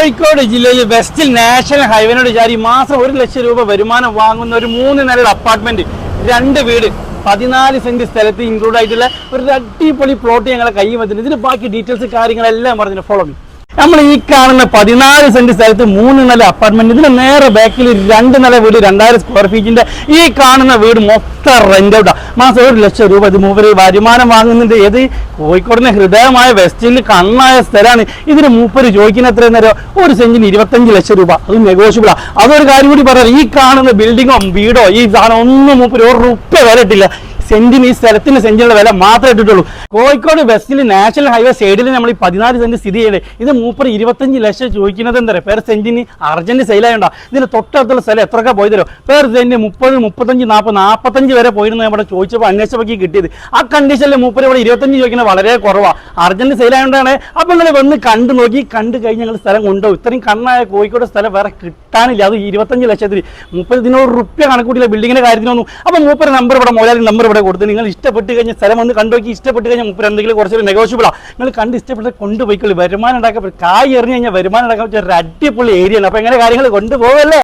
കോഴിക്കോട് ജില്ലയിൽ വെസ്റ്റിൽ നാഷണൽ ഹൈവേനോട് ചാരി മാസം ഒരു ലക്ഷം രൂപ വരുമാനം വാങ്ങുന്ന ഒരു മൂന്ന് നിലയുടെ അപ്പാർട്ട്മെന്റ് രണ്ട് വീട് പതിനാല് സെന്റ് സ്ഥലത്ത് ഇൻക്ലൂഡ് ആയിട്ടുള്ള ഒരു അടിപൊളി പ്ലോട്ട് ഞങ്ങളെ കൈ വന്നിട്ടുണ്ട്. ഇതിന് ബാക്കി ഡീറ്റെയിൽസ് കാര്യങ്ങളെല്ലാം പറഞ്ഞു ഫോളോ മീ നമ്മൾ ഈ കാണുന്ന പതിനാല് സെന്റ് സ്ഥലത്ത് മൂന്ന് നില അപ്പാർട്ട്മെന്റ് ഇതിന് നേരെ ബാക്കിൽ രണ്ട് നില വീട് രണ്ടായിരം സ്ക്വയർ ഫീറ്റിന്റെ ഈ കാണുന്ന വീട് മൊത്തം റെന്റ് ഔട്ടാ മാസം ഒരു ലക്ഷം രൂപ ഇത് മൂപ്പര് വരുമാനം വാങ്ങുന്നുണ്ട്. ഏത്? കോഴിക്കോടിന്റെ ഹൃദയമായ വെസ്റ്റിൽ കണ്ണായ സ്ഥലമാണ്. ഇതിന് മൂപ്പര് ചോദിക്കുന്ന എത്ര നേരം ഒരു സെന്റിന് ഇരുപത്തഞ്ച് ലക്ഷം രൂപ. അത് നെഗോഷ്യബിളാ അതൊരു കാര്യം കൂടി പറയാം. ഈ കാണുന്ന ബിൽഡിങ്ങോ വീടോ ഈ സാധനം ഒന്നും മൂപ്പര് ഒരു റുപ്യ വില ഇട്ടില്ല. സെന്റിന് ഈ സ്ഥലത്തിന് സെന്റിനുള്ള വില മാത്രമേ ഇട്ടിട്ടുള്ളൂ. കോഴിക്കോട് വെസ്റ്റിൽ നാഷണൽ ഹൈവേ സൈഡിൽ നമ്മൾ ഈ പതിനാല് സെന്റ് സ്ഥിതി ചെയ്ത് ഇത് മൂപ്പർ ഇരുപത്തഞ്ച് ലക്ഷം ചോദിക്കുന്നത് എന്താ പേർ സെന്റിന് അർജന്റ് സെയിലായോണ്ടാ ഇതിന് തൊട്ടടുത്തുള്ള സ്ഥലം എത്രയൊക്കെ പോയി തരും പേർ സെന്റ് മുപ്പത് മുപ്പത്തഞ്ച് നാൽപ്പത് നാൽപ്പത്തഞ്ച് വരെ പോയിരുന്നു നമ്മുടെ ചോദിച്ചപ്പോൾ അന്വേഷിച്ചപ്പോൾ കിട്ടിയത്. ആ കണ്ടീഷനിൽ മൂപ്പർ ഇവിടെ ഇരുപത്തഞ്ച് ചോദിക്കുന്നത് വളരെ കുറവാണ് അർജന്റ് സെയിലായോണ്ടാണ് അപ്പോൾ നിങ്ങൾ വന്ന് കണ്ടു നോക്കി. കണ്ടു കഴിഞ്ഞ് ഞങ്ങൾ സ്ഥലം കൊണ്ടുപോകും ഇത്രയും കണ്ണായ കോഴിക്കോട് സ്ഥലം വേറെ കിട്ടാനില്ല. അത് ഇരുപത്തഞ്ച് ലക്ഷത്തിൽ മുപ്പത് ഇതിനോട് റുപ്യ കണക്കൂട്ടിയില്ല. ബിൽഡിങ്ങിന്റെ കാര്യത്തിനൊന്നും അപ്പോൾ മൂപ്പർ നമ്പർ ഇവിടെ മുതലാളി നമ്പർ ഇവിടെ കൊടുത്ത് നിങ്ങൾ ഇഷ്ടപ്പെട്ട് കഴിഞ്ഞ സ്ഥലം വന്ന് കണ്ടുപോയി ഇഷ്ടപ്പെട്ട് കഴിഞ്ഞാൽ മുപ്പത് എന്തെങ്കിലും കുറച്ചൊരു നെഗോഷ്യബിളാണ് നിങ്ങൾ കണ്ട് ഇഷ്ടപ്പെട്ട് കൊണ്ടുപോയിക്കൊള്ളി വരുമാനം ഉണ്ടാക്കാൻ കായ് എറിഞ്ഞ് കഴിഞ്ഞാൽ വരുമാനം ഉണ്ടാക്കാൻ പറ്റിയ ഒരു അടിപൊളി ഏരിയയാണ് അപ്പോൾ എങ്ങനെ കാര്യങ്ങൾ കൊണ്ടുപോകല്ലേ?